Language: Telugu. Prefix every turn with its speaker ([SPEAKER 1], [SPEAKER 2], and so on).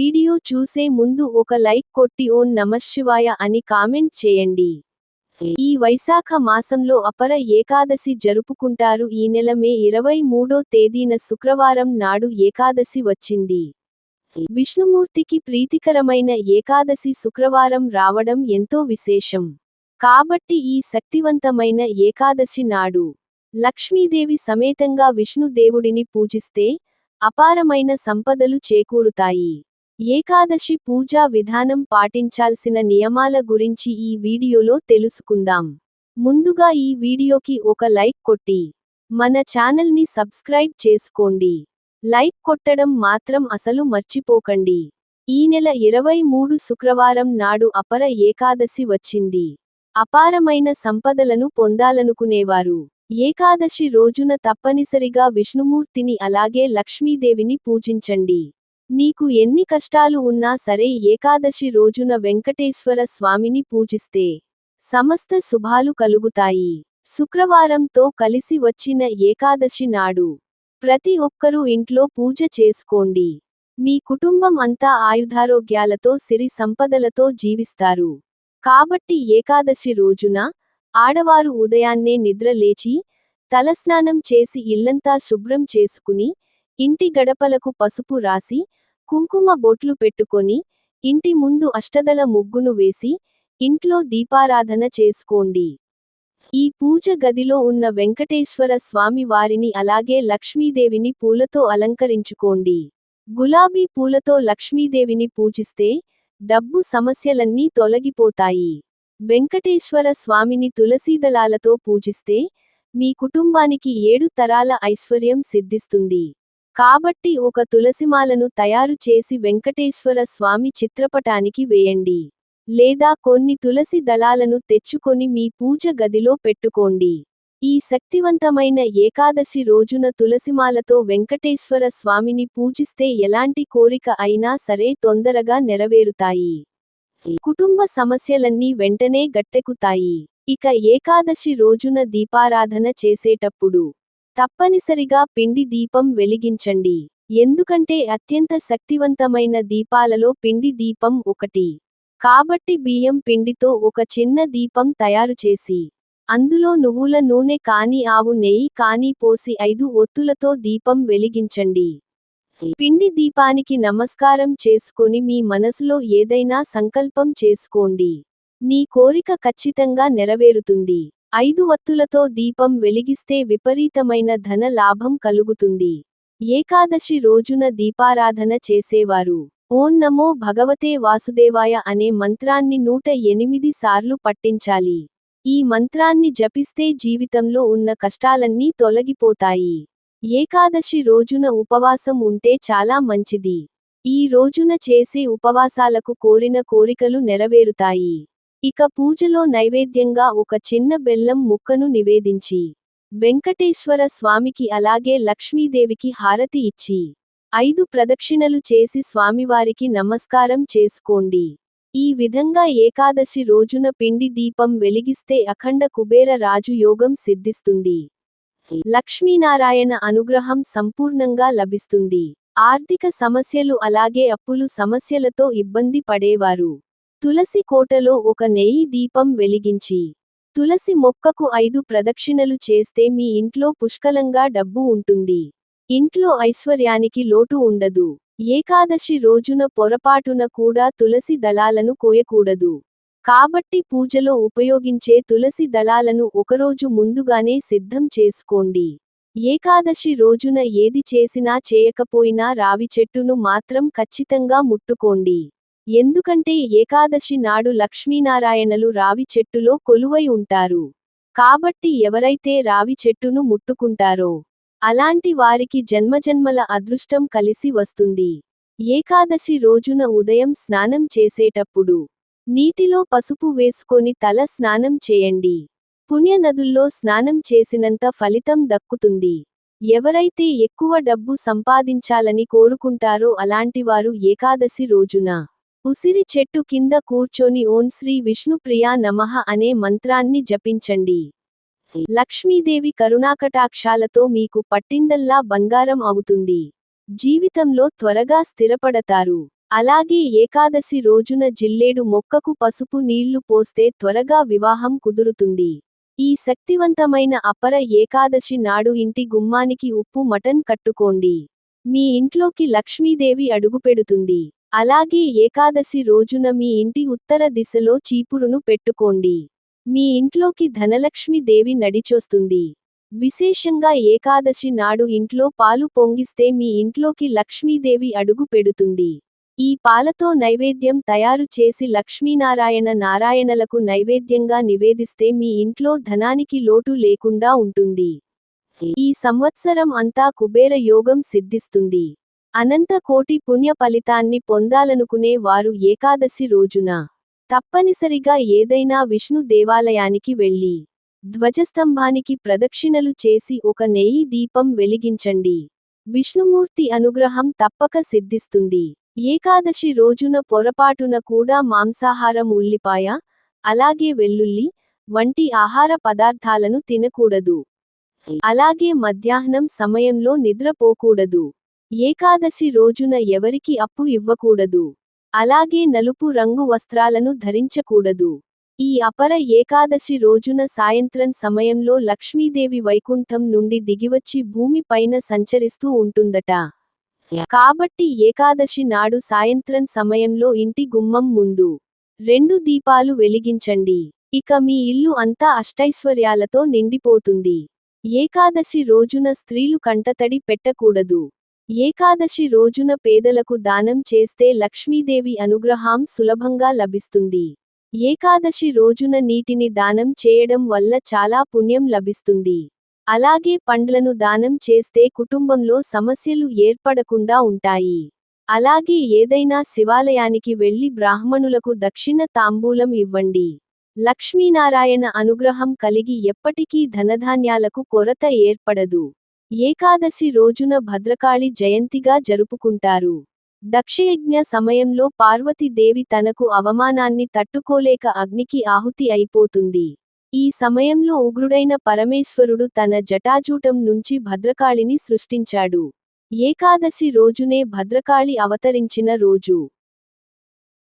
[SPEAKER 1] వీడియో చూసే ముందు ఒక లైక్ కొట్టి ఓం నమశివాయ అని కామెంట్ చేయండి. ఈ వైశాఖ మాసంలో అపర ఏకాదశి జరుపుకుంటారు. ఈ నెల మే ఇరవై మూడో తేదీన శుక్రవారం నాడు ఏకాదశి వచ్చింది. విష్ణుమూర్తికి ప్రీతికరమైన ఏకాదశి శుక్రవారం రావడం ఎంతో విశేషం. కాబట్టి ఈ శక్తివంతమైన ఏకాదశి నాడు లక్ష్మీదేవి సమేతంగా విష్ణుదేవుడిని పూజిస్తే అపారమైన సంపదలు చేకూరుతాయి. ఏకాదశి పూజా విధానం పాటించాల్సిన నియమాల గురించి ఈ వీడియోలో తెలుసుకుందాం. ముందుగా ఈ వీడియోకి ఒక లైక్ కొట్టి మన ఛానల్ని సబ్స్క్రైబ్ చేసుకోండి. లైక్ కొట్టడం మాత్రం అసలు మర్చిపోకండి. ఈ నెల ఇరవై మూడు శుక్రవారం నాడు అపర ఏకాదశి వచ్చింది. అపారమైన సంపదలను పొందాలనుకునేవారు. ఏకాదశి రోజున తప్పనిసరిగా విష్ణుమూర్తిని అలాగే లక్ష్మీదేవిని పూజించండి. నీకు ఎన్ని కష్టాలు ఉన్నా సరే ఏకాదశి రోజున వెంకటేశ్వర స్వామిని పూజిస్తే సమస్త శుభాలు కలుగుతాయి. శుక్రవారంతో కలిసి వచ్చిన ఏకాదశి నాడు ప్రతి ఒక్కరూ ఇంట్లో పూజ చేసుకోండి. మీ కుటుంబం అంతా ఆయుధారోగ్యాలతో సిరి సంపదలతో జీవిస్తారు. కాబట్టి ఏకాదశి రోజున ఆడవారు ఉదయాన్నే నిద్ర లేచి తలస్నానం చేసి ఇల్లంతా శుభ్రం చేసుకుని ఇంటి గడపలకు పసుపు రాసి కుంకుమ బొట్లు పెట్టుకొని ఇంటి ముందు అష్టదల ముగ్గును వేసి ఇంట్లో దీపారాధన చేసుకోండి. ఈ పూజ గదిలో ఉన్న వెంకటేశ్వర స్వామి వారిని అలాగే లక్ష్మీదేవిని పూలతో అలంకరించుకోండి. గులాబీ పూలతో లక్ష్మీదేవిని పూజిస్తే డబ్బు సమస్యలన్నీ తొలగిపోతాయి. వెంకటేశ్వర స్వామిని తులసీదళాలతో పూజిస్తే మీ కుటుంబానికి ఏడు తరాల ఐశ్వర్యం సిద్ధిస్తుంది. కాబట్టి ఒక తులసిమాలను తయారు చేసి వెంకటేశ్వర స్వామి చిత్రపటానికి వేయండి. లేదా కొన్ని తులసి దళాలను తెచ్చుకొని మీ పూజ గదిలో పెట్టుకోండి. ఈ శక్తివంతమైన ఏకాదశి రోజున తులసిమాలతో వెంకటేశ్వర స్వామిని పూజిస్తే ఎలాంటి కోరిక అయినా సరే తొందరగా నెరవేరుతాయి. కుటుంబ సమస్యలన్నీ వెంటనే గట్టెక్కుతాయి. ఇక ఏకాదశి రోజున దీపారాధన చేసేటప్పుడు తప్పనిసరిగా పిండి దీపం వెలిగించండి. ఎందుకంటే అత్యంత శక్తివంతమైన దీపాలలో పిండి దీపం ఒకటి. కాబట్టి బియ్యం పిండితో ఒక చిన్న దీపం తయారు చేసి అందులో నువ్వుల నూనె కాని ఆవు నెయ్యి కాని పోసి ఐదు ఒత్తులతో దీపం వెలిగించండి. పిండి దీపానికి నమస్కారం చేసుకొని మీ మనసులో ఏదైనా సంకల్పం చేసుకోండి. నీ కోరిక ఖచ్చితంగా నెరవేరుతుంది. ఐదు వత్తులతో దీపం వెలిగిస్తే విపరీతమైన ధన లాభం కలుగుతుంది. ఏకాదశి రోజున దీపారాధన చేసేవారు. ఓం నమో భగవతే వాసుదేవాయ అనే మంత్రాన్ని నూట ఎనిమిది సార్లు పట్టించాలి ఈ మంత్రాన్ని జపిస్తే జీవితంలో ఉన్న కష్టాలన్నీ తొలగిపోతాయి. ఏకాదశి రోజున ఉపవాసం ఉంటే చాలా మంచిది. ఈ రోజున చేసే ఉపవాసాలకు కోరిన కోరికలు నెరవేరుతాయి. ఇక పూజలో నైవేద్యంగా ఒక చిన్న బెల్లం ముక్కను నివేదించి వెంకటేశ్వర స్వామికి అలాగే లక్ష్మీదేవికి హారతి ఇచ్చి ఐదు ప్రదక్షిణలు చేసి స్వామివారికి నమస్కారం చేసుకోండి. ఈ విధంగా ఏకాదశి రోజున పిండి దీపం వెలిగిస్తే అఖండ కుబేర రాజు యోగం సిద్ధిస్తుంది. లక్ష్మీనారాయణ అనుగ్రహం సంపూర్ణంగా లభిస్తుంది. ఆర్థిక సమస్యలు అలాగే అప్పులు సమస్యలతో ఇబ్బంది పడేవారు. తులసి కోటలో ఒక నెయ్యి దీపం వెలిగించి తులసి మొక్కకు ఐదు ప్రదక్షిణలు చేస్తే మీ ఇంట్లో పుష్కలంగా డబ్బు ఉంటుంది. ఇంట్లో ఐశ్వర్యానికి లోటు ఉండదు. ఏకాదశి రోజున పొరపాటున కూడా తులసి దళాలను కోయకూడదు. కాబట్టి పూజలో ఉపయోగించే తులసి దళాలను ఒకరోజు ముందుగానే సిద్ధం చేసుకోండి. ఏకాదశి రోజున ఏది చేసినా చేయకపోయినా రావి చెట్టును మాత్రం ఖచ్చితంగా ముట్టుకోండి. ఎందుకంటే ఏకాదశి నాడు లక్ష్మీనారాయణలు రావి చెట్టులో కొలువై ఉంటారు. కాబట్టి ఎవరైతే రావి చెట్టును ముట్టుకుంటారో అలాంటి వారికి జన్మజన్మల అదృష్టం కలిసి వస్తుంది. ఏకాదశి రోజున ఉదయం స్నానం చేసేటప్పుడు నీటిలో పసుపు వేసుకొని తల స్నానం చేయండి. పుణ్యనదుల్లో స్నానం చేసినంత ఫలితం దక్కుతుంది. ఎవరైతే ఎక్కువ డబ్బు సంపాదించాలని కోరుకుంటారో అలాంటివారు ఏకాదశి రోజున ఉసిరి చెట్టు కింద కూర్చొని ఓం శ్రీ విష్ణుప్రియా నమః అనే మంత్రాన్ని జపించండి. లక్ష్మీదేవి కరుణాకటాక్షాలతో మీకు పట్టిందల్లా బంగారం అవుతుంది. జీవితంలో త్వరగా స్థిరపడతారు. అలాగే ఏకాదశి రోజున జిల్లేడు మొక్కకు పసుపు నీళ్ళు పోస్తే త్వరగా వివాహం కుదురుతుంది. ఈ శక్తివంతమైన అపర ఏకాదశి నాడు ఇంటి గుమ్మానికి ఉప్పు మటన్ కట్టుకోండి. మీ ఇంట్లోకి లక్ష్మీదేవి అడుగుపెడుతుంది. అలాగే ఏకాదశి రోజున మీ ఇంటి ఉత్తర దిశలో చీపురును పెట్టుకోండి. మీ ఇంట్లోకి ధనలక్ష్మి దేవి నడిచొస్తుంది. విశేషంగా ఏకాదశి నాడు ఇంట్లో పాలు పొంగిస్తే మీ ఇంట్లోకి లక్ష్మీదేవి అడుగు పెడుతుంది. ఈ పాలతో నైవేద్యం తయారు చేసి లక్ష్మీనారాయణ నారాయణలకు నైవేద్యంగా నివేదిస్తే మీ ఇంట్లో ధనానికి లోటు లేకుండా ఉంటుంది. ఈ సంవత్సరం అంతా కుబేర యోగం సిద్ధిస్తుంది. అనంత కోటి పుణ్య ఫలితాన్ని పొందాలనుకునే వారు ఏకాదశి రోజున. తప్పనిసరిగా ఏదైనా విష్ణు దేవాలయానికి వెళ్ళి ధ్వజస్తంభానికి ప్రదక్షిణలు చేసి ఒక నెయ్యి దీపం వెలిగించండి. విష్ణుమూర్తి అనుగ్రహం తప్పక సిద్ధిస్తుంది. ఏకాదశి రోజున పొరపాటున కూడా మాంసాహారం ఉల్లిపాయ అలాగే వెల్లుల్లి వంటి ఆహార పదార్థాలను తినకూడదు. అలాగే మధ్యాహ్నం సమయంలో నిద్రపోకూడదు. ఏకాదశి రోజున ఎవరికి అప్పు ఇవ్వకూడదు. అలాగే నలుపు రంగు వస్త్రాలను ధరించకూడదు. ఈ అపర ఏకాదశి రోజున సాయంత్రం సమయంలో లక్ష్మీదేవి వైకుంఠం నుండి దిగివచ్చి భూమి పైన సంచరిస్తూ ఉంటుందట. కాబట్టి ఏకాదశి నాడు సాయంత్రం సమయంలో ఇంటి గుమ్మం ముందు రెండు దీపాలు వెలిగించండి. ఇక మీ ఇల్లు అంతా అష్టైశ్వర్యాలతో నిండిపోతుంది. ఏకాదశి రోజున స్త్రీలు కంటతడి పెట్టకూడదు. ఏకాదశి రోజున పేదలకు దానం చేస్తే లక్ష్మీదేవి అనుగ్రహం సులభంగా లభిస్తుంది. ఏకాదశి రోజున నీటిని దానం చేయడం వల్ల చాలా పుణ్యం లభిస్తుంది. అలాగే పండ్లను దానం చేస్తే కుటుంబంలో సమస్యలు ఏర్పడకుండా ఉంటాయి. అలాగే ఏదైనా శివాలయానికి వెళ్ళి బ్రాహ్మణులకు దక్షిణ తాంబూలం ఇవ్వండి. లక్ష్మీనారాయణ అనుగ్రహం కలిగి ఎప్పటికీ ధనధాన్యాలకు కొరత ఏర్పడదు. ఏకాదశి రోజున భద్రకాళి జయంతిగా జరుపుకుంటారు. దక్షయజ్ఞ సమయంలో పార్వతీదేవి తనకు అవమానాన్ని తట్టుకోలేక అగ్నికి ఆహుతి అయిపోతుంది. ఈ సమయంలో ఉగ్రుడైన పరమేశ్వరుడు తన జటాజూటం నుంచి భద్రకాళిని సృష్టించాడు. ఏకాదశి రోజునే భద్రకాళి అవతరించిన రోజు.